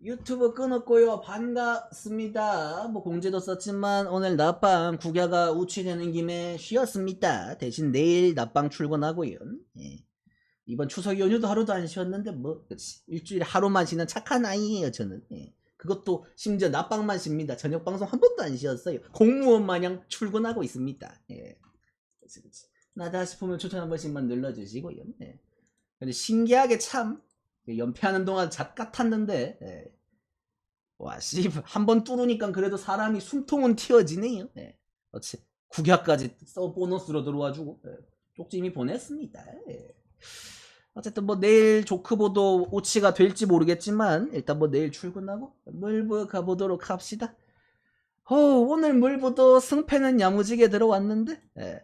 유튜브 끊었고요. 반갑습니다. 뭐 공지도 썼지만 오늘 낮방 국야가 우치되는 김에 쉬었습니다. 대신 내일 낮방 출근하고요. 예. 이번 추석 연휴도 하루도 안 쉬었는데 뭐 그치. 일주일에 하루만 쉬는 착한 아이예요 저는. 예. 그것도 심지어 낮방만 쉽니다. 저녁 방송 한 번도 안 쉬었어요. 공무원 마냥 출근하고 있습니다. 예. 그치, 그치. 나다 싶으면 추천 한 번씩만 눌러주시고요. 예. 근데 신기하게 참 연패하는 동안 잣 같았는데 예. 와, 씨, 한 번 뚫으니까 그래도 사람이 숨통은 튀어지네요. 예. 어찌 국야까지 써 보너스로 들어와주고 예. 쪽지미 보냈습니다. 예. 어쨌든 뭐 내일 조크보도 오치가 될지 모르겠지만 일단 뭐 내일 출근하고 물부 가보도록 합시다. 어, 오늘 물부도 승패는 야무지게 들어왔는데 예.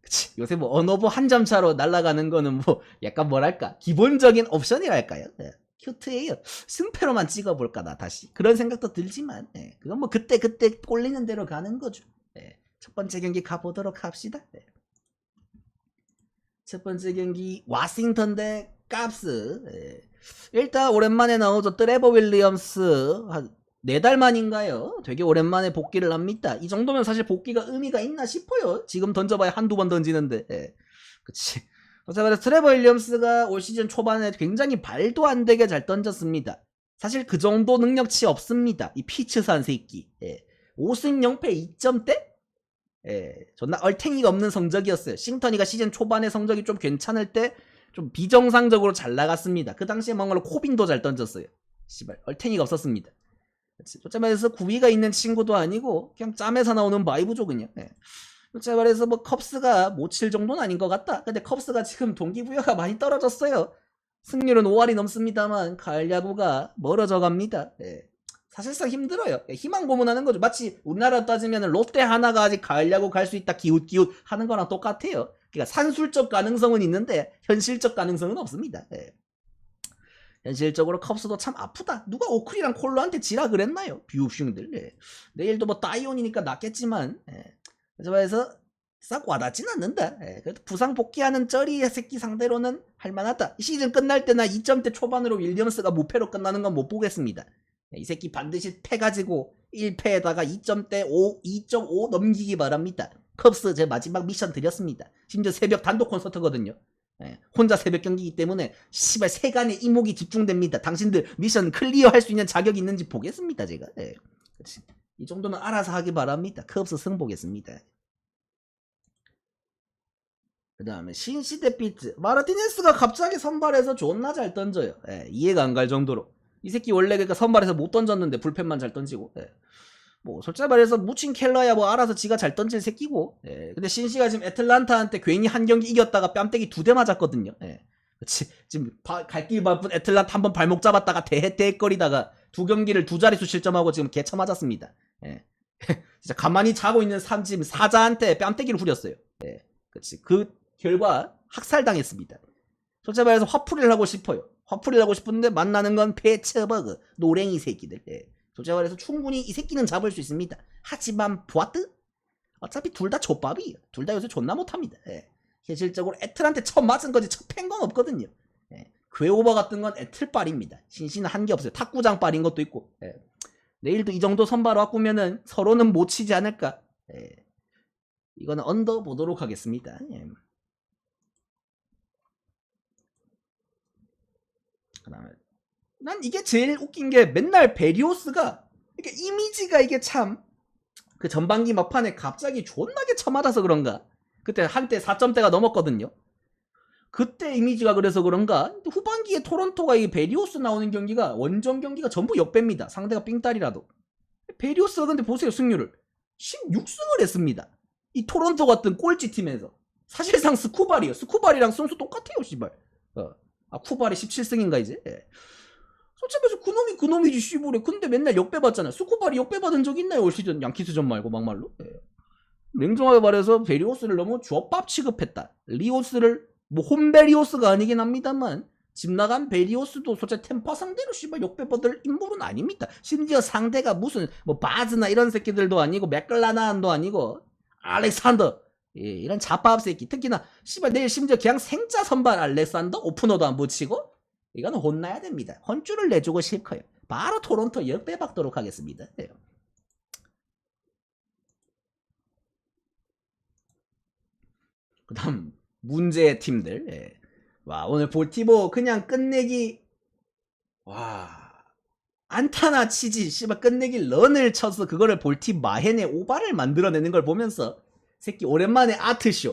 그치. 요새 뭐 언어부 한점 차로 날아가는 거는 뭐 약간 뭐랄까 기본적인 옵션이랄까요. 예. 큐트예요. 승패로만 찍어볼까 나 다시 그런 생각도 들지만 예. 그건 뭐 그때 그때 꼴리는 대로 가는 거죠. 예. 첫 번째 경기 가보도록 합시다. 예. 첫 번째 경기 와싱턴 대 깝스. 예. 일단 오랜만에 나오죠. 트레버 윌리엄스 한 네 달 만인가요? 되게 오랜만에 복귀를 합니다. 이 정도면 사실 복귀가 의미가 있나 싶어요. 지금 던져봐야 한두 번 던지는데. 예. 그치. 어쨌든 트레버 윌리엄스가 올 시즌 초반에 굉장히 말도 안 되게 잘 던졌습니다. 사실 그 정도 능력치 없습니다. 이 피츠산 새끼. 예. 5승 0패 2점대? 예. 존나 얼탱이가 없는 성적이었어요. 싱턴이가 시즌 초반에 성적이 좀 괜찮을 때 좀 비정상적으로 잘 나갔습니다. 그 당시에 뭔가로 코빈도 잘 던졌어요. 씨발 얼탱이가 없었습니다. 솔직히 말해서 구위가 있는 친구도 아니고 그냥 짬에서 나오는 바이브죠 그냥. 예. 솔직히 말해서 뭐 컵스가 못칠 정도는 아닌 것 같다. 근데 컵스가 지금 동기부여가 많이 떨어졌어요. 승률은 5할이 넘습니다만 가을 야구가 멀어져 갑니다. 예. 사실상 힘들어요. 예, 희망 고문하는 거죠. 마치 우리나라 따지면 롯데 하나가 아직 가을 야구 갈 수 있다 기웃기웃 하는 거랑 똑같아요. 그러니까 산술적 가능성은 있는데 현실적 가능성은 없습니다. 예. 현실적으로 컵스도 참 아프다. 누가 오클이랑 콜로한테 지라 그랬나요? 비읍슝들. 예. 내일도 뭐 다이온이니까 낫겠지만 예. 그래서 싹 와닿진 않는다. 예. 그래도 부상 복귀하는 쩌리 새끼 상대로는 할만하다. 이 시즌 끝날 때나 2점대 초반으로 윌리엄스가 무패로 끝나는 건 못 보겠습니다. 예, 이 새끼 반드시 패 가지고 1패에다가 2점대 5, 2.5 넘기기 바랍니다. 컵스 제 마지막 미션 드렸습니다. 심지어 새벽 단독 콘서트거든요. 예, 혼자 새벽 경기이기 때문에 씨발 세간의 이목이 집중됩니다. 당신들 미션 클리어 할 수 있는 자격이 있는지 보겠습니다. 제가. 예. 그치. 이 정도는 알아서 하기 바랍니다. 컵스 승 보겠습니다. 그 다음에 신시대 피트 마르티네스가 갑자기 선발해서 존나 잘 던져요. 예, 이해가 안 갈 정도로. 이 새끼 원래 그니까 선발해서 못 던졌는데 불펜만 잘 던지고. 예. 뭐 솔직히 말해서 묻힌 켈러야 뭐 알아서 지가 잘 던질 새끼고. 예. 근데 신시가 지금 애틀란타한테 괜히 한 경기 이겼다가 뺨때기 두 대 맞았거든요. 예. 그치. 지금 갈 길 바쁜 애틀란타 한 번 발목 잡았다가 대헷대헷거리다가 두 경기를 두 자릿수 실점하고 지금 개쳐 맞았습니다. 예. 진짜 가만히 자고 있는 삼 지금 사자한테 뺨때기를 후렸어요. 예. 그치. 그 결과 학살당했습니다. 솔직히 말해서 화풀이를 하고 싶어요. 화풀이를 하고 싶은데 만나는 건 패처버그 노랭이 새끼들. 예. 솔직히 말해서 충분히 이 새끼는 잡을 수 있습니다. 하지만 보아트? 어차피 둘 다 족밥이에요. 둘 다 요새 존나 못합니다. 예. 현실적으로 애틀한테 첫 맞은 거지 첫 팬 건 없거든요. 예. 괴오버 같은 건 애틀빨입니다. 신신은 한 게 없어요. 탁구장 빨인 것도 있고. 예. 내일도 이 정도 선발 와꾸면은 서로는 못 치지 않을까. 예. 이거는 언더 보도록 하겠습니다. 예. 그다음에 난 이게 제일 웃긴 게 맨날 베리오스가 이게 이미지가 이게 참 그 전반기 막판에 갑자기 존나게 쳐맞아서 그런가 그때 한때 4점대가 넘었거든요 그때 이미지가 그래서 그런가? 후반기에 토론토가 이 베리오스 나오는 경기가 원정 경기가 전부 역배입니다. 상대가 삥딸이라도. 베리오스가 근데 보세요 승률을. 16승을 했습니다. 이 토론토 같은 꼴찌 팀에서. 사실상 스쿠발이에요. 스쿠발이랑 선수 똑같아요 씨발. 어. 아 쿠발이 17승인가 이제? 예. 솔직히 말해서 그놈이 그놈이지 씨부래 근데 맨날 역배 받잖아 스쿠발이 역배 받은 적 있나요 올 시즌? 양키스전 말고 막말로? 예. 냉정하게 말해서 베리오스를 너무 쥐밥 취급했다. 리오스를 뭐 홈베리오스가 아니긴 합니다만 집 나간 베리오스도 솔직히 템파 상대로 씨발 받을 인물은 아닙니다 심지어 상대가 무슨 뭐 바즈나 이런 새끼들도 아니고 맥글라나안도 아니고 알렉산더 예, 이런 자밥 새끼 특히나 씨발 내일 심지어 그냥 생자 선발 알렉산더 오프너도 안 붙이고 이거는 혼나야 됩니다. 혼쭐을 내주고 싶어요. 바로 토론토 역배 박도록 하겠습니다. 네. 그다음 문제의 팀들. 예. 와 오늘 볼티보 그냥 끝내기 와 안타나 치지 씨발 끝내기 런을 쳐서 그거를 볼티 마헨의 오바를 만들어내는 걸 보면서 새끼 오랜만에 아트쇼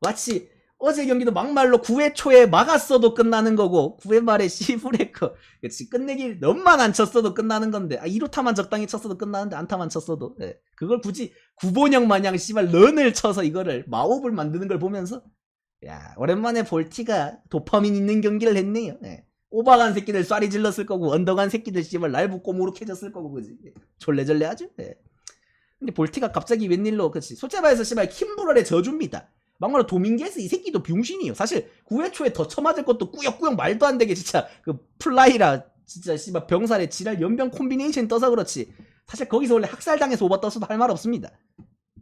마치 어제 경기도 막말로 9회 초에 막았어도 끝나는 거고 9회 말에 시브레커 그치 끝내기 런만 안 쳤어도 끝나는 건데 아 2루타만 적당히 쳤어도 끝나는데 안타만 쳤어도 예. 그걸 굳이 구본형 마냥 씨발 런을 쳐서 이거를 마법을 만드는 걸 보면서 야 오랜만에 볼티가 도파민 있는 경기를 했네요. 예. 오바간 새끼들 쏴리 질렀을 거고 언덕한 새끼들 씨발 날부 꼬무룩해졌을 거고 그지? 졸래졸래 하죠 예. 근데 볼티가 갑자기 웬일로 그치? 솔직히 말해서 씨발 킴브럴의 저주입니다. 막말로 도밍게스 이 새끼도 병신이에요. 사실 9회 초에 더 쳐맞을 것도 꾸역꾸역 말도 안 되게 진짜 그 플라이라 진짜 씨발 병살에 지랄 연병 콤비네이션 떠서 그렇지. 사실 거기서 원래 학살당해서 오바 떴어도 할 말 없습니다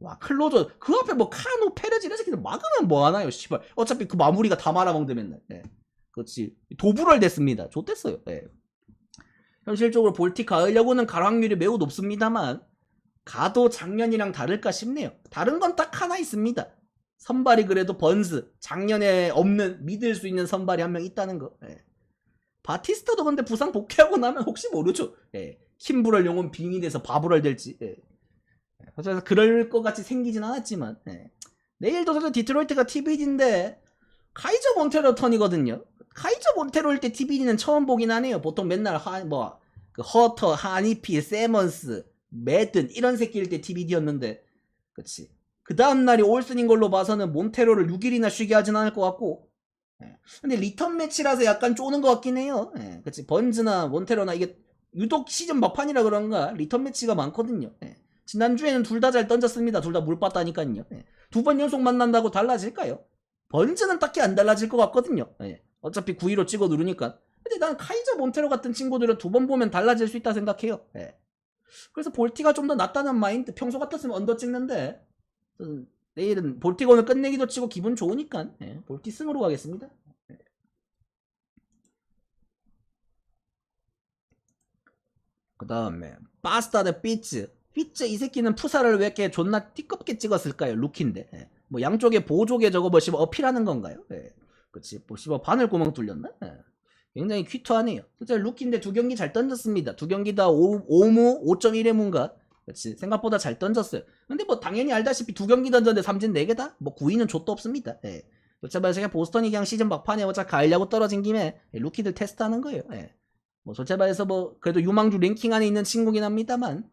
와 클로저 그 앞에 뭐 카노 페르지 이런 새끼들 막으면 뭐 하나요 씨발 어차피 그 마무리가 다 말아먹는데 맨날 예. 그렇지 도불을 댔습니다 좋댔어요 예. 현실적으로 볼티 가으려고는 갈 확률이 매우 높습니다만 가도 작년이랑 다를까 싶네요 다른 건 딱 하나 있습니다 선발이 그래도 번스 작년에 없는 믿을 수 있는 선발이 한 명 있다는 거 예. 바티스타도 근데 부상 복귀하고 나면 혹시 모르죠 예. 킴브럴 용은 빙이 돼서 바브럴 될지 예. 그래서 그럴 것 같이 생기진 않았지만 예. 내일도 사실 디트로이트가 TBD인데 카이저 몬테로 턴이거든요. 카이저 몬테로일 때 TBD는 처음 보긴 하네요. 보통 맨날 하, 뭐, 그 허터, 하니피, 세먼스, 매든 이런 새끼일 때 TBD였는데 그치. 그 다음날이 올슨인 걸로 봐서는 몬테로를 6일이나 쉬게 하진 않을 것 같고 예. 근데 리턴 매치라서 약간 쪼는 것 같긴 해요. 예. 그치. 번즈나 몬테로나 이게 유독 시즌 막판이라 그런가 리턴 매치가 많거든요. 예. 지난주에는 둘 다 잘 던졌습니다. 둘 다물 빠다니까요. 예. 두번 연속 만난다고 달라질까요? 번즈는 딱히 안 달라질 것 같거든요. 예. 어차피 9위로 찍어 누르니까. 근데 난 카이저 몬테로 같은 친구들은 두 번 보면 달라질 수 있다 생각해요. 예. 그래서 볼티가 좀 더 낫다는 마인드. 평소 같았으면 언더 찍는데 음, 내일은 오늘 끝내기도 치고 기분 좋으니까 예. 볼티 승으로 가겠습니다. 그 다음에 파스타 대 삐츠 삐츠 이 새끼는 푸사를 왜 이렇게 존나 띠껍게 찍었을까요? 루키인데. 예. 뭐 양쪽에 보조개 저거 뭐 씨발 어필하는 건가요? 예. 그치. 뭐 씨발 바늘 구멍 뚫렸나? 예. 굉장히 퀴트하네요. 진짜 루키인데 두 경기 잘 던졌습니다. 두 경기 다 5, 5무 5.1회무인가 그치. 생각보다 잘 던졌어요. 근데 뭐 당연히 알다시피 두 경기 던졌는데 삼진 4개다? 뭐 9위는 족도 없습니다. 예. 어차피 제가 보스턴이 그냥 시즌 막판에 어차피 가려고 떨어진 김에 예, 루키들 테스트하는 거예요. 예. 뭐 솔직히 말해서 뭐 그래도 유망주 랭킹 안에 있는 친구긴 합니다만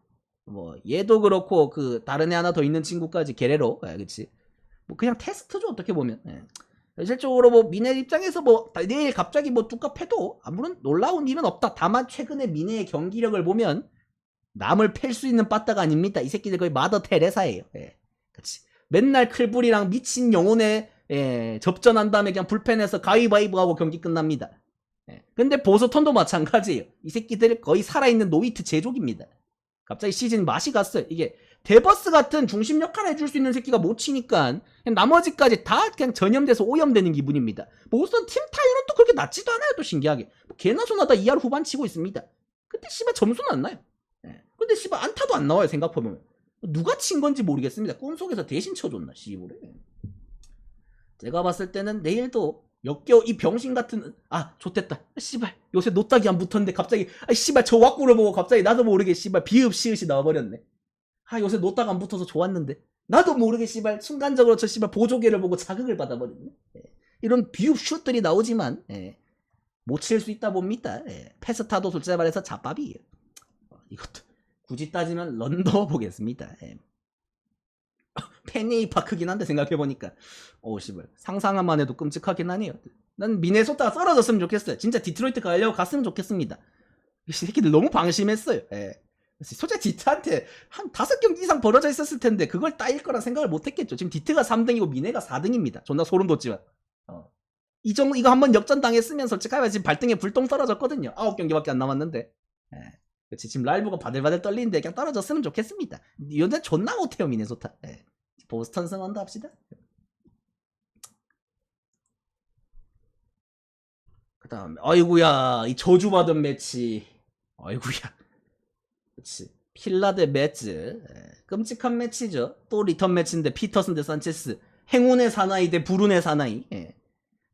뭐 얘도 그렇고 그 다른 애 하나 더 있는 친구까지 게레로. 예, 그치? 뭐 그냥 테스트죠 어떻게 보면. 예. 실적으로 뭐 미네 입장에서 뭐 내일 갑자기 뭐 뚜껑패도 아무런 놀라운 일은 없다. 다만 최근에 미네의 경기력을 보면 남을 팰 수 있는 빠따가 아닙니다. 이 새끼들 거의 마더 테레사예요. 예. 그치? 맨날 클불이랑 미친 영혼에 예, 접전한 다음에 그냥 불펜에서 가위바위보하고 경기 끝납니다. 예. 근데 보스턴도 마찬가지예요. 이 새끼들 거의 살아있는 노이트 제조기입니다 갑자기 시즌 맛이 갔어요. 이게 데버스 같은 중심 역할을 해줄 수 있는 새끼가 못 치니까 나머지까지 다 그냥 전염돼서 오염되는 기분입니다. 보스턴 팀 타율은 또 그렇게 낮지도 않아요. 또 신기하게. 뭐 개나 소나 다 2할 후반 치고 있습니다. 근데 씨발 점수는 안 나요. 예. 근데 씨발 안타도 안 나와요. 생각해보면. 누가 친 건지 모르겠습니다. 꿈속에서 대신 쳐줬나 씨부래. 제가 봤을 때는 내일도 역겨워 이 병신 같은 아 좋댔다. 씨발. 요새 노딱이 안 붙었는데 갑자기 아 씨발 저 왁구를 보고 갑자기 나도 모르게 씨발 비읍 시읒이 나와버렸네. 아 요새 노딱 안 붙어서 좋았는데. 나도 모르게 씨발 순간적으로 저 씨발 보조개를 보고 자극을 받아버렸네. 예. 이런 비읍 슛들이 나오지만 예. 못 칠 수 있다 봅니다. 예. 패스타도 솔직히 말해서 잡밥이에요. 어, 이것도 굳이 따지면 런더 보겠습니다. 예. 팬이 파크긴 한데 생각해보니까. 오 씨발 상상만 해도 끔찍하긴 하네요. 난 미네소타가 썰어졌으면 좋겠어요. 진짜 디트로이트 가려고 갔으면 좋겠습니다. 이 새끼들 너무 방심했어요. 예. 솔직히 디트한테 한 다섯 경기 이상 벌어져 있었을 텐데 그걸 따일 거라 생각을 못 했겠죠. 지금 디트가 3등이고 미네가 4등입니다. 존나 소름 돋지만. 어. 이 정도 이거 한번 역전 당했으면 솔직하게 지금 발등에 불똥 떨어졌거든요. 아홉 경기밖에 안 남았는데. 예. 그치 지금 라이브가 바들바들 떨리는데 그냥 떨어졌으면 좋겠습니다 연대 존나 못해요 미네소타 예. 보스턴 승원도 합시다. 그 다음에, 아이구야, 이 저주받은 매치. 아이구야. 그치. 필라 대 매츠. 예, 끔찍한 매치죠. 또 리턴 매치인데, 피터슨 대 산체스. 행운의 사나이 대 불운의 사나이. 예.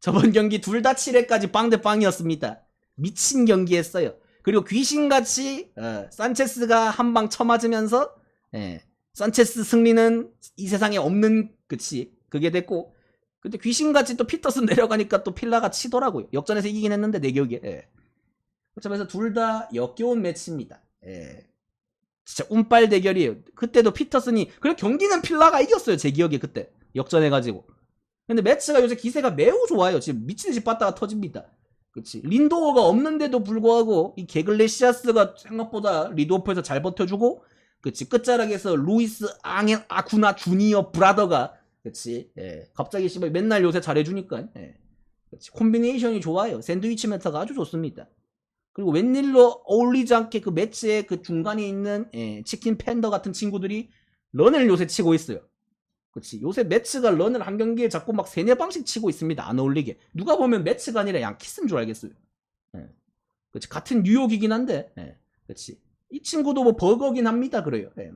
저번 경기 둘 다 7회까지 빵 대 빵이었습니다. 미친 경기했어요. 그리고 귀신같이, 어, 산체스가 한 방 쳐맞으면서, 예. 산체스 승리는 이 세상에 없는, 그치. 그게 됐고, 근데 귀신같이 또 피터슨 내려가니까 또 필라가 치더라고요. 역전에서 이기긴 했는데 내 기억에. 예. 그래서 둘 다 역겨운 매치입니다. 예. 진짜 운빨 대결이에요. 그때도 피터슨이 그리고 경기는 필라가 이겼어요. 제 기억에 그때 역전해가지고. 근데 매치가 요새 기세가 매우 좋아요. 지금 미친듯이 빠따가 터집니다. 그치. 린도어가 없는데도 불구하고 이 게글레시아스가 생각보다 리드오프에서 잘 버텨주고 그치. 끝자락에서 루이스 앙엔 아쿠나 주니어 브라더가 그치. 예. 갑자기 씨발 맨날 요새 잘해주니까. 예. 그치. 콤비네이션이 좋아요. 샌드위치 메타가 아주 좋습니다. 그리고 웬일로 어울리지 않게 그 매치의 그 중간에 있는 예, 치킨 팬더 같은 친구들이 런을 요새 치고 있어요. 그치. 요새 매치가 런을 한 경기에 자꾸 막 세네 방씩 치고 있습니다. 안 어울리게. 누가 보면 매치가 아니라 양키스인 줄 알겠어요. 예. 그치. 같은 뉴욕이긴 한데, 예. 그치. 이 친구도 뭐 버거긴 합니다. 그래요. 예.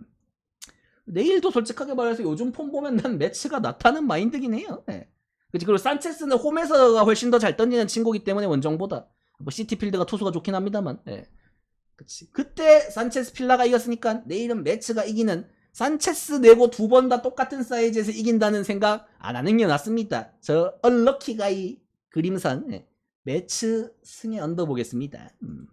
내일도 솔직하게 말해서 요즘 폼 보면 난 매치가 나타는 마인드긴 해요. 예. 그치. 그리고 산체스는 홈에서가 훨씬 더 잘 던지는 친구기 때문에 원정보다. 뭐 시티필드가 투수가 좋긴 합니다만. 예. 그치. 그때 산체스 필라가 이겼으니까 내일은 매치가 이기는 산체스 내고 두 번 다 똑같은 사이즈에서 이긴다는 생각 안 하는 게 낫습니다. 저 얼럭키 가이 그림상 예. 매치 승에 얹어보겠습니다. 음.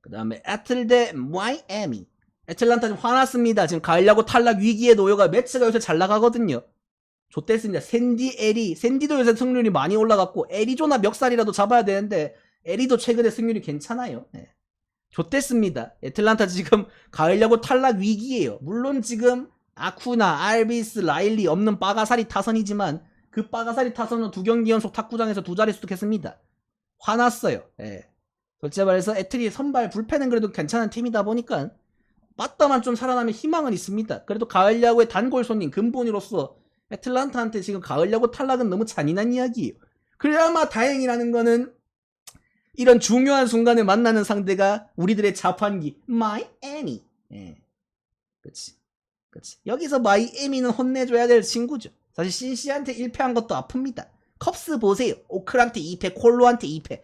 그 다음에 애틀 대 마이애미. 애틀란타 좀 화났습니다. 지금 가을 야구 탈락 위기에 놓여가 매치가 요새 잘 나가거든요. 좋댔습니다. 샌디 에리. 샌디도 요새 승률이 많이 올라갔고 애리조나 멱살이라도 잡아야 되는데 에리도 최근에 승률이 괜찮아요. 네. 좋댔습니다. 애틀란타 지금 가을 야구 탈락 위기예요. 물론 지금 아쿠나, 알비스, 라일리 없는 빠가사리 타선이지만 그 빠가사리 타선은 두 경기 연속 탁구장에서 두 자릿수 득했습니다. 화났어요. 예. 솔직히 말해서 애틀이 선발 불펜은 그래도 괜찮은 팀이다 보니까 빠따만 좀 살아나면 희망은 있습니다. 그래도 가을 야구의 단골 손님 근본이로서 애틀란타한테 지금 가을 야구 탈락은 너무 잔인한 이야기예요. 그래야마 다행이라는 거는 이런 중요한 순간에 만나는 상대가 우리들의 자판기 마이애미. 예. 그치. 그치. 여기서 마이애미는 혼내줘야 될 친구죠. 사실 신시한테 1패한 것도 아픕니다. 컵스 보세요. 오클한테 2패, 콜로한테 2패.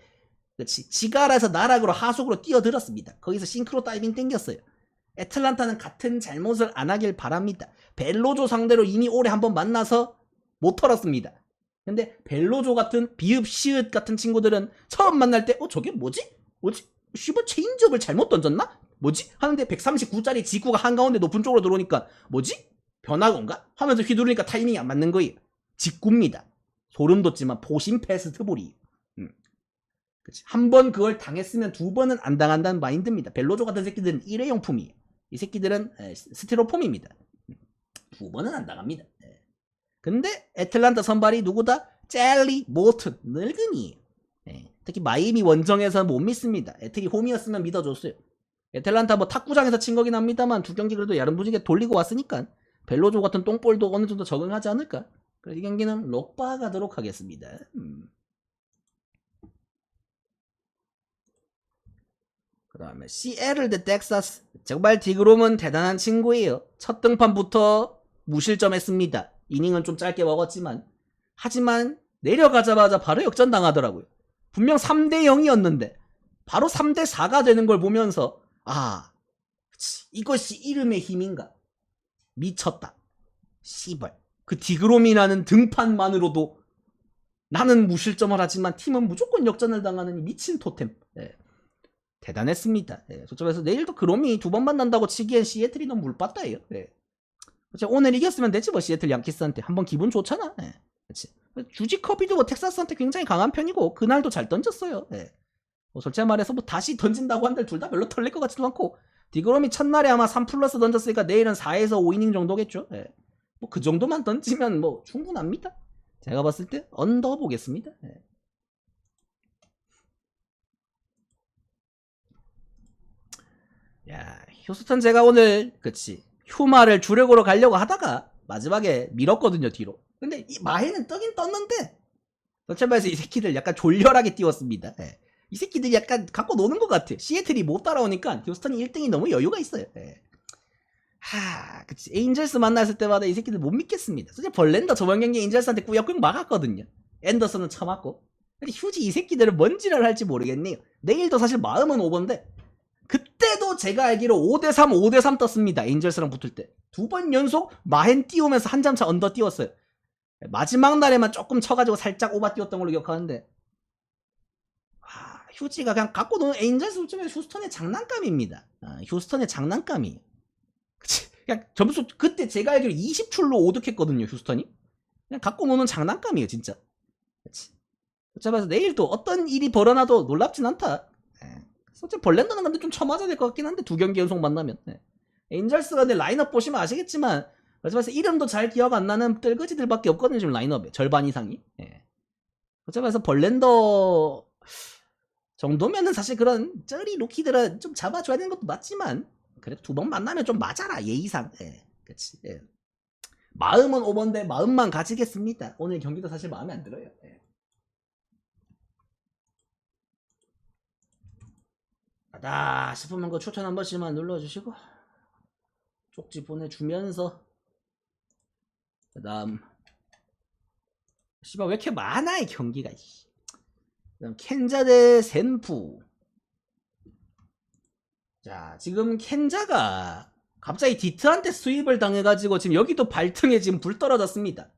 그치. 지가라에서 나락으로 하속으로 뛰어들었습니다. 거기서 싱크로 다이빙 땡겼어요. 애틀란타는 같은 잘못을 안 하길 바랍니다. 벨로조 상대로 이미 올해 한번 만나서 못 털었습니다. 근데 벨로조 같은 비읍 시읒 같은 친구들은 처음 만날 때 어 저게 뭐지? 뭐지? 씨발 체인지업을 잘못 던졌나? 뭐지? 하는데 139짜리 지구가 한가운데 높은 쪽으로 들어오니까 뭐지? 변화건가? 하면서 휘두르니까 타이밍이 안 맞는 거예요. 직구입니다. 소름 돋지만 포신 패스트볼이에요. 음. 한번 그걸 당했으면 두 번은 안 당한다는 마인드입니다. 벨로조 같은 새끼들은 일회용품이에요. 이 새끼들은 에, 스티로폼입니다. 두 번은 안 당합니다. 예. 근데 애틀란타 선발이 누구다? 젤리 모튼 늙은이에요. 예. 특히 마이미 원정에서 못 믿습니다. 애틀이 홈이었으면 믿어줬어요. 애틀란타 뭐 탁구장에서 친 거긴 합니다만 두 경기 그래도 야름부지게 돌리고 왔으니까 벨로조 같은 똥볼도 어느 정도 적응하지 않을까? 그래서 이 경기는 록바 가도록 하겠습니다. 음. 그 다음에 CL을 대 텍사스 정말 디그롬은 대단한 친구예요. 첫 등판부터 무실점했습니다. 이닝은 좀 짧게 먹었지만 하지만 내려가자마자 바로 역전당하더라고요. 분명 3대 0이었는데 바로 3대 4가 되는 걸 보면서 아 이것이 이름의 힘인가 미쳤다. 씨발 그 디그롬이라는 등판만으로도 나는 무실점을 하지만 팀은 무조건 역전을 당하는 이 미친 토템. 예. 대단했습니다. 예, 저쪽에서 내일도 그롬이 두 번 만난다고 치기엔 시애틀이 너무 물빠다예요. 예. 그치, 오늘 이겼으면 되지 뭐 시애틀 양키스한테 한번 기분 좋잖아. 예. 그치. 주지 커비도 뭐 텍사스한테 굉장히 강한 편이고 그날도 잘 던졌어요. 예. 뭐 솔직히 말해서 뭐 다시 던진다고 한들 둘 다 별로 털릴 것 같지도 않고 디그롬이 첫날에 아마 3 플러스 던졌으니까 내일은 4에서 5이닝 정도겠죠. 예. 뭐그 정도만 던지면 뭐 충분합니다. 제가 봤을 때 언더 보겠습니다. 예. 야, 휴스턴 제가 오늘 그치 휴마를 주력으로 가려고 하다가 마지막에 밀었거든요 뒤로. 근데 이 마해는 떠긴 떴는데 선체바에서 이 새끼들 약간 졸렬하게 띄웠습니다. 예. 이 새끼들이 약간 갖고 노는 것 같아. 시애틀이 못 따라오니까 휴스턴이 1등이 너무 여유가 있어요. 예. 하, 그치. 에인절스 만났을 때마다 이 새끼들 못 믿겠습니다. 솔직히 벌렌더 저번 경기 에인절스한테 꾸역꾸역 막았거든요. 앤더슨은 쳐맞고. 근데 휴지 이 새끼들은 뭔 지랄 할지 모르겠네요. 내일도 사실 마음은 오건데 그때도 제가 알기로 5대3, 5대3 떴습니다. 에인절스랑 붙을 때. 두 번 연속 마헨 띄우면서 한 점차 언더 띄웠어요. 마지막 날에만 조금 쳐가지고 살짝 오바 띄웠던 걸로 기억하는데 아, 휴지가 그냥 갖고 노는 에인절스 수점에 휴스턴의 장난감입니다. 아, 휴스턴의 장난감이. 그치? 그냥 점수 그때 제가 알기로 20출로 오득했거든요. 휴스턴이. 그냥 갖고 노는 장난감이에요, 진짜. 그치? 그래서 내일도 어떤 일이 벌어나도 놀랍진 않다. 예. 솔직히 벌렌더는 근데 좀 쳐맞아야 될 것 같긴 한데 두 경기 연속 만나면. 예. 에인절스가 내 라인업 보시면 아시겠지만 그래서 이름도 잘 기억 안 나는 뜰거지들밖에 없거든요 지금 라인업에 절반 이상이. 예. 어차피 벌렌더 정도면은 사실 그런 쩌리 루키들은 좀 잡아줘야 되는 것도 맞지만 그래도 두 번 만나면 좀 맞아라 예의상. 예. 그치. 예. 마음은 오번데 마음만 가지겠습니다. 오늘 경기도 사실 마음에 안 들어요. 예. 나 싶으면 그 추천 한 번씩만 눌러주시고 쪽지 보내주면서 그 다음 씨발 왜 이렇게 많아 이 경기가 씨. 그다음 켄자 대 센푸 자 지금 켄자가 갑자기 디트한테 수입을 당해가지고 지금 여기도 발등에 지금 불 떨어졌습니다.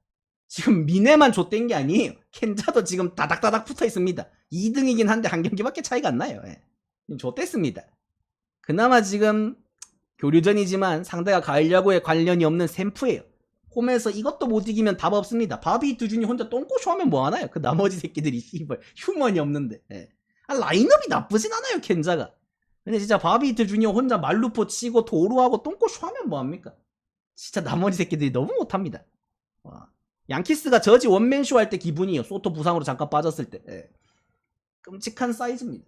지금 미네만 좆된 게 아니에요. 켄자도 지금 다닥다닥 붙어 있습니다. 2등이긴 한데 한 경기밖에 차이가 안 나요. 예. 좆됐습니다 그나마 지금 교류전이지만 상대가 가을 야구에 관련이 없는 샘프예요. 홈에서 이것도 못 이기면 답 없습니다. 바비 두준이 혼자 똥꼬쇼 하면 뭐 하나요? 그 나머지 새끼들이 씨발 휴먼이 없는데. 예. 아, 라인업이 나쁘진 않아요, 켄자가. 근데 진짜 바비 두준이 혼자 말루포 치고 도루하고 똥꼬쇼 하면 뭐 합니까? 진짜 나머지 새끼들이 너무 못합니다. 와. 양키스가 저지 원맨쇼 할 때 기분이에요. 소토 부상으로 잠깐 빠졌을 때. 예. 끔찍한 사이즈입니다.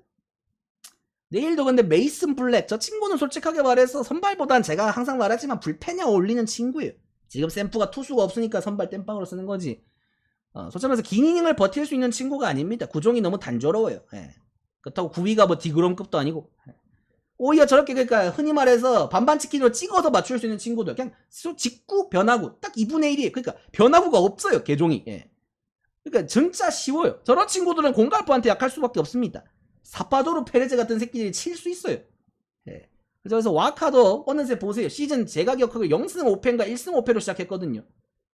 내일도 근데 메이슨 블랙 저 친구는 솔직하게 말해서 선발보단 제가 항상 말하지만 불펜에 어울리는 친구예요. 지금 샘프가 투수가 없으니까 선발 땜빵으로 쓰는 거지. 어, 솔직히 말해서 긴 이닝을 버틸 수 있는 친구가 아닙니다. 구종이 너무 단조로워요. 예. 그렇다고 구위가 뭐 디그롬급도 아니고. 예. 오히려 저렇게 그러니까 흔히 말해서 반반 치킨으로 찍어서 맞출 수 있는 친구들 그냥 직구 변화구 딱 2분의 1이에요. 그러니까 변화구가 없어요. 개종이. 예. 그러니까 진짜 쉬워요. 저런 친구들은 공갈포한테 약할 수밖에 없습니다. 사파도르 페레즈 같은 새끼들이 칠 수 있어요. 예. 그래서 와카도 어느새 보세요. 시즌 제가 기억하고 0승 5패인가 1승 5패로 시작했거든요.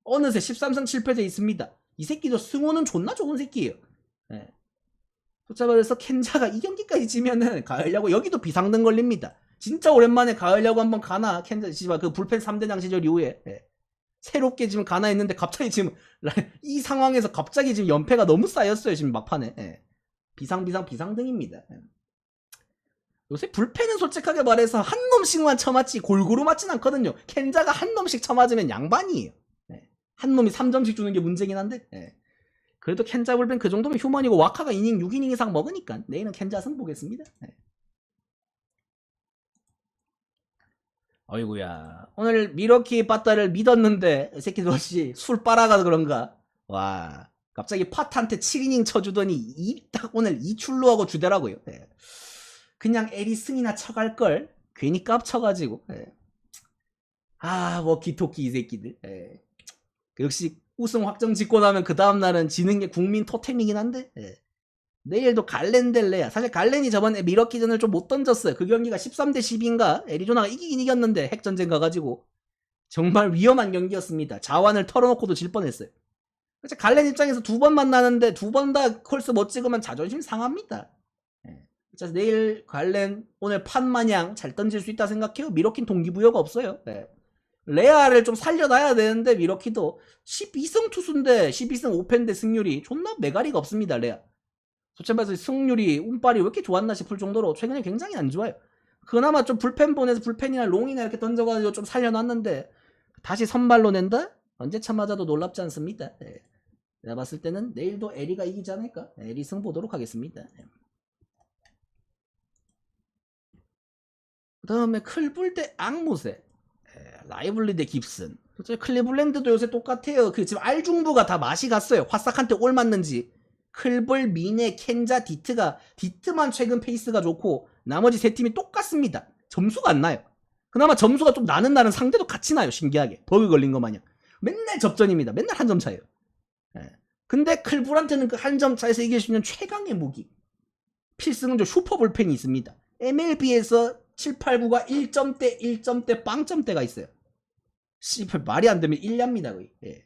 어느새 13승 7패째 있습니다. 이 새끼도 승호는 존나 좋은 새끼예요. 예. 그래서 켄자가 이 경기까지 지면은 가을야구 여기도 비상등 걸립니다. 진짜 오랜만에 가을야구 한번 가나 켄자 씨발 그 불펜 3대장 시절 이후에 예. 새롭게 지금 가나 했는데 갑자기 지금 이 상황에서 갑자기 지금 연패가 너무 쌓였어요 지금 막판에. 예. 비상 비상 비상 등입니다. 요새 불펜은 솔직하게 말해서 한 놈씩만 쳐맞지 골고루 맞진 않거든요. 켄자가 한 놈씩 쳐맞으면 양반이에요. 네. 한 놈이 3점씩 주는 게 문제긴 한데 네. 그래도 켄자 불펜 그 정도면 휴먼이고 와카가 이닝 6이닝 이상 먹으니까 내일은 켄자 승 보겠습니다. 네. 어이구야 오늘 미러키 빠따를 믿었는데 이 새끼들 혹시 술 빨아가서 그런가 와 갑자기 팟한테 7이닝 쳐주더니 이, 딱 오늘 이출로 하고 주대라고요. 예. 그냥 에리슨이나 쳐갈 걸 괜히 깝쳐가지고. 예. 아 워키토키 이 새끼들. 예. 역시 우승 확정 짓고 나면 그 다음 날은 지는 게 국민 토템이긴 한데. 예. 내일도 갈렌델레야. 사실 갈렌이 저번에 미러키전을 좀 못 던졌어요. 그 경기가 13대 10인가 애리조나가 이기긴 이겼는데 핵전쟁 가가지고 정말 위험한 경기였습니다. 자완을 털어놓고도 질 뻔했어요. 그래서 갈렌 입장에서 두 번 만나는데 두 번 다 콜스 못 찍으면 자존심 상합니다. 예. 그래서 내일 갈렌 오늘 판 마냥 잘 던질 수 있다 생각해요. 미러킨 동기부여가 없어요. 예. 레아를 좀 살려놔야 되는데 미러키도 12승 투수인데 12승 5패인데 승률이 존나 메가리가 없습니다. 레아. 솔직히 말해서 승률이 운빨이 왜 이렇게 좋았나 싶을 정도로 최근에 굉장히 안 좋아요. 그나마 좀 불펜 보내서 불펜이나 롱이나 이렇게 던져가지고 좀 살려놨는데 다시 선발로 낸다? 언제 참맞아도 놀랍지 않습니다. 네. 내가 봤을 때는 내일도 에리가 이기지 않을까? 에리 승 보도록 하겠습니다. 네. 그 다음에 클불 대 앙무새 네, 라이블리 대 깁슨 솔직히 클리블랜드도 요새 똑같아요. 그 지금 알중부가 다 맛이 갔어요. 화싹한테 올 맞는지 클볼, 미네, 켄자, 디트가 디트만 최근 페이스가 좋고 나머지 세 팀이 똑같습니다. 점수가 안 나요. 그나마 점수가 좀 나는 날은 상대도 같이 나요. 신기하게 버그 걸린 거 마냥 맨날 접전입니다. 맨날 한 점 차예요. 예. 근데 클볼한테는 그 한 점 차에서 이길 수 있는 최강의 무기 필승조 슈퍼 볼펜이 있습니다. MLB에서 7, 8, 9가 1점대, 1점대, 빵점대가 있어요. 씨발 말이 안 되면 1냐입니다 거의. 예.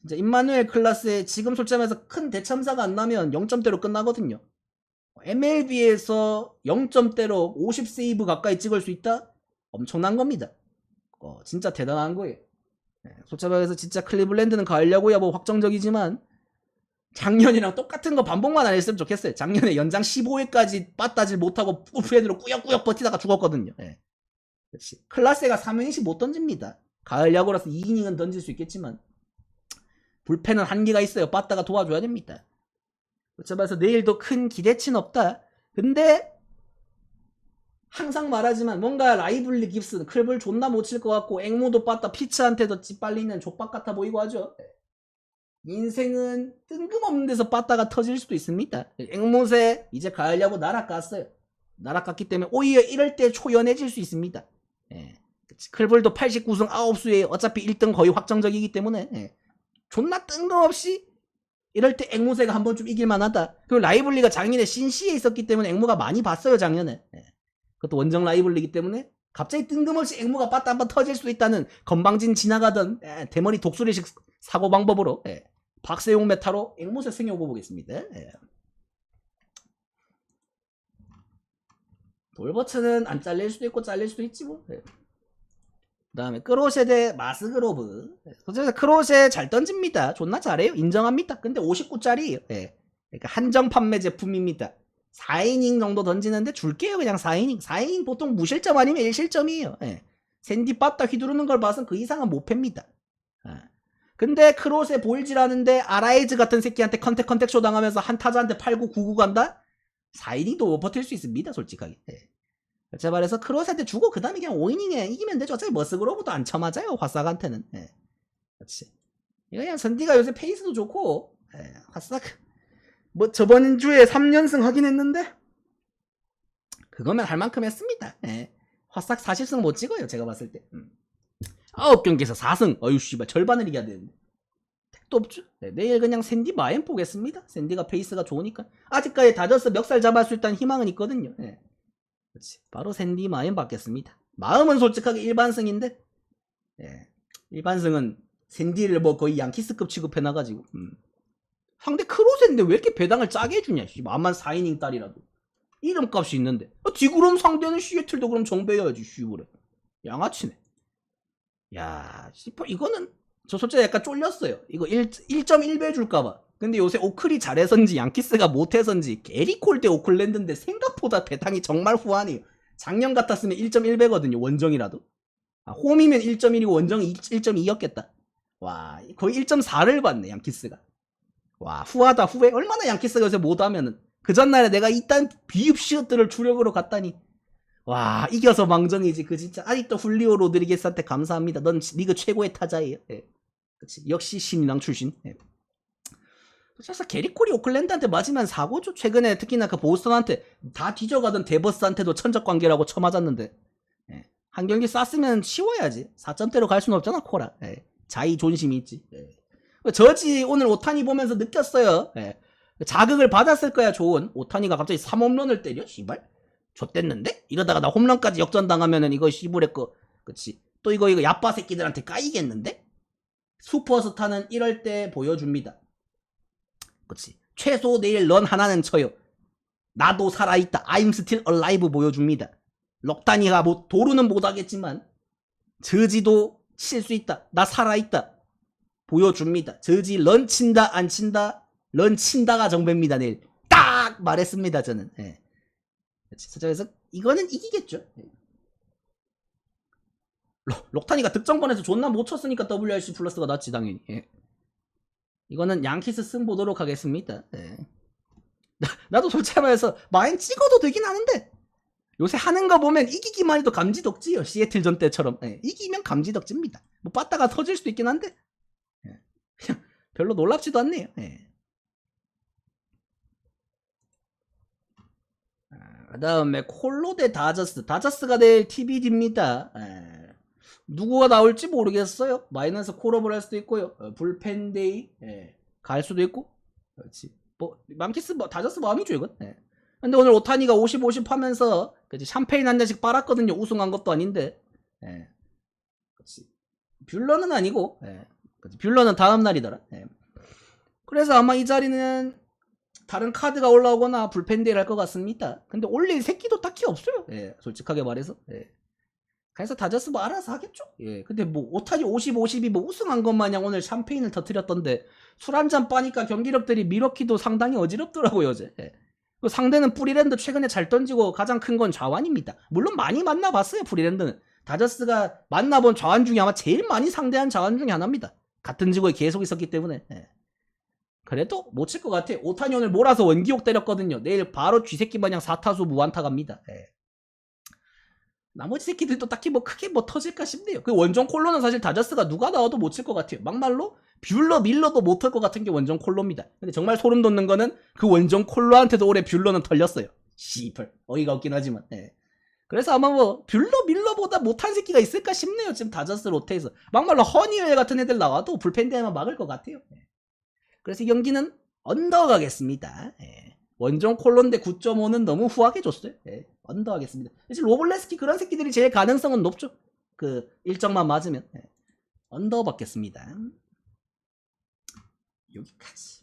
진짜 임마누엘 클라스에 지금 솔직히 말해서 큰 대참사가 안 나면 0점대로 끝나거든요. MLB에서 0점대로 50세이브 가까이 찍을 수 있다? 엄청난 겁니다. 어, 진짜 대단한 거예요. 예, 말해서 진짜 클리블랜드는 가려고야 뭐 확정적이지만 작년이랑 똑같은 거 반복만 안 했으면 좋겠어요. 작년에 연장 15회까지 빠따질 못하고 풀헤드로 꾸역꾸역 버티다가 죽었거든요. 예. 그렇지. 클라스가 3이닝씩 못 던집니다. 가을 야구라서 2이닝은 던질 수 있겠지만 불펜은 한계가 있어요. 빠따가 도와줘야 됩니다. 그래서 내일도 큰 기대치는 없다. 근데 항상 말하지만 뭔가 라이블리 깁슨 클볼 존나 못 칠 것 같고 앵무도 빠따 피츠한테도 찌빨리는 족박 같아 보이고 하죠. 인생은 뜬금없는 데서 빠따가 터질 수도 있습니다. 앵무새 이제 가을 야구 날아갔어요. 날아갔기 때문에 오히려 이럴 때 초연해질 수 있습니다. 예. 클볼도 89승 9수에 어차피 1등 거의 확정적이기 때문에 예. 존나 뜬금없이 이럴 때 앵무새가 한 번쯤 이길만하다. 그리고 라이블리가 작년에 신시에 있었기 때문에 앵무가 많이 봤어요 작년에. 예. 그것도 원정 라이블리기 때문에 갑자기 뜬금없이 앵무가 빠따 한번 터질 수도 있다는 건방진 지나가던 예, 대머리 독수리식 사고 방법으로 예. 박세용 메타로 앵무새 생겨보 보겠습니다. 예. 돌버츠는 안 잘릴 수도 있고 잘릴 수도 있지 뭐. 예. 그 다음에 크로셰 대 마스그로브. 그래서 크로셰 잘 던집니다. 존나 잘해요. 인정합니다. 근데 59짜리예요. 예. 그러니까 한정 판매 제품입니다. 4이닝 정도 던지는데 줄게요. 그냥 4이닝. 4이닝 보통 무실점 아니면 1실점이에요. 예. 샌디 빠따 휘두르는 걸 봐선 그 이상은 못 팹니다. 예. 근데 크로세 보일지라는데 아라이즈 같은 새끼한테 컨택 컨택 쇼 당하면서 한 타자한테 8, 9, 9, 9 간다? 4이닝도 못 버틸 수 있습니다. 솔직하게. 예. 제가 말해서 크로스한테 주고 그 다음에 그냥 5이닝에 이기면 되죠. 어차피 머스그로브도 안 쳐맞아요. 화싹한테는. 예. 그렇지. 이거 그냥 선디가 요새 페이스도 좋고 예. 화싹 뭐 저번 주에 3연승 하긴 했는데 그거면 할 만큼 했습니다. 예. 화싹 40승 못 찍어요. 제가 봤을 때. 음. 9경기에서 4승. 어휴 씨발 절반을 이겨야 되는데. 택도 없죠. 네, 내일 그냥 샌디 마엔 보겠습니다. 샌디가 페이스가 좋으니까. 아직까지 다저스 멱살 잡을 수 있다는 희망은 있거든요. 예. 그렇지. 바로 샌디 마인 받겠습니다. 마음은 솔직하게 일반승인데, 예. 일반승은 샌디를 뭐 거의 양키스급 취급해놔가지고, 음. 상대 크로세인데 왜 이렇게 배당을 짜게 해주냐, 씨. 만만 4이닝 딸이라도. 이름값이 있는데. 어, 디그럼 상대는 시애틀도 그럼 정배여야지, 씨부래. 양아치네. 야, 씨발, 이거는, 저 솔직히 약간 쫄렸어요. 이거 1, 1.1배 줄까봐. 근데 요새 오클이 잘해서인지 양키스가 못해서인지 게리콜 대 오클랜드인데 생각보다 배당이 정말 후하네요. 작년 같았으면 1.1배거든요. 원정이라도. 아, 홈이면 1.1이고 원정이 1.2였겠다. 와 거의 1.4를 받네 양키스가. 와 후하다 후해. 얼마나 양키스가 요새 못하면은 그 전날에 내가 이딴 비읍시옷들을 주력으로 갔다니. 와 이겨서 망정이지 그 진짜 아직도 훌리오 로드리게스한테 감사합니다. 넌 리그 최고의 타자예요. 예. 그치. 역시 신인왕 출신. 예. 그래서 게리콜이 오클랜드한테 맞으면 사고죠. 최근에 특히나 그 보스턴한테 다 뒤져가던 데버스한테도 천적 관계라고 쳐맞았는데 예. 한 경기 쌌으면 치워야지. 4점대로 갈 수는 없잖아 코라. 예. 자의 존심이 있지. 예. 저지 오늘 오타니 보면서 느꼈어요. 예. 자극을 받았을 거야 좋은. 오타니가 갑자기 3홈런을 때려? 씨발. 좆됐는데? 이러다가 나 홈런까지 역전당하면은 이거 씨부레 거 그치. 또 이거 이거 야빠 새끼들한테 까이겠는데? 슈퍼스타는 이럴 때 보여줍니다. 그치. 최소 내일 런 하나는 쳐요. 나도 살아있다. I'm still alive 보여줍니다. 럭다니가 뭐 도루는 못하겠지만 저지도 칠 수 있다. 나 살아있다. 보여줍니다. 저지 런 친다 안 친다 런 친다가 정배입니다 내일. 딱 말했습니다 저는. 예. 그래서 이거는 이기겠죠. 예. 럭, 럭타니가 득점권에서 존나 못 쳤으니까 WRC 플러스가 낫지 당연히. 예. 이거는 양키스 승 보도록 하겠습니다. 예. 나, 나도 솔직히 말해서 마인 찍어도 되긴 하는데 요새 하는 거 보면 이기기만 해도 감지덕지요. 시애틀 전 때처럼 예. 이기면 감지덕지입니다. 뭐 빠따가 터질 수도 있긴 한데 예. 그냥 별로 놀랍지도 않네요. 예. 아, 그 다음에 콜로데 다저스. 다저스가 될 TV입니다. 예. 누구가 나올지 모르겠어요. 마이너스 콜업을 할 수도 있고요. 어, 불펜데이 예. 갈 수도 있고. 그렇지. 뭐 망키스 뭐, 다저스 마음이죠 이건. 예. 근데 오늘 오타니가 50, 50 하면서 그치, 샴페인 한 잔씩 빨았거든요. 우승한 것도 아닌데. 예. 그렇지. 뷰러는 아니고. 예. 그치. 뷰러는 다음 날이더라. 예. 그래서 아마 이 자리는 다른 카드가 올라오거나 불펜데이를 할 것 같습니다. 근데 올릴 새끼도 딱히 없어요. 예, 솔직하게 말해서. 예. 그래서 다저스 뭐 알아서 하겠죠. 예. 근데 뭐 오타니 50, 50이 뭐 우승한 것 마냥 오늘 샴페인을 터트렸던데 술 한 잔 빠니까 경기력들이 미러키도 상당히 어지럽더라고요, 어제. 예. 그 상대는 프리랜드 최근에 잘 던지고 가장 큰 건 좌완입니다. 물론 많이 만나봤어요, 프리랜드는. 다저스가 만나본 좌완 중에 아마 제일 많이 상대한 좌완 중에 하나입니다. 같은 지구에 계속 있었기 때문에. 예. 그래도 못 칠 것 같아. 오타니 오늘 몰아서 원기옥 때렸거든요. 내일 바로 쥐새끼 마냥 4타수 무안타 갑니다. 예. 나머지 새끼들도 딱히 뭐 크게 뭐 터질까 싶네요. 그 원정 콜로는 사실 다저스가 누가 나와도 못 칠 것 같아요. 막말로 뷰러 밀러도 못 할 것 같은 게 원정 콜로입니다. 근데 정말 소름 돋는 거는 그 원정 콜로한테도 올해 뷰러는 털렸어요. 씨발 어이가 없긴 하지만. 예. 그래서 아마 뭐 뷰러 밀러보다 못한 새끼가 있을까 싶네요. 지금 다저스 로테에서 막말로 허니웰 같은 애들 나와도 불펜대만 막을 것 같아요. 예. 그래서 이 경기는 언더 가겠습니다. 예. 원정 콜론대 9.5는 너무 후하게 줬어요. 예. 언더 하겠습니다. 사실 로블레스키 그런 새끼들이 제일 가능성은 높죠. 그 일정만 맞으면 예. 언더 받겠습니다. 여기까지.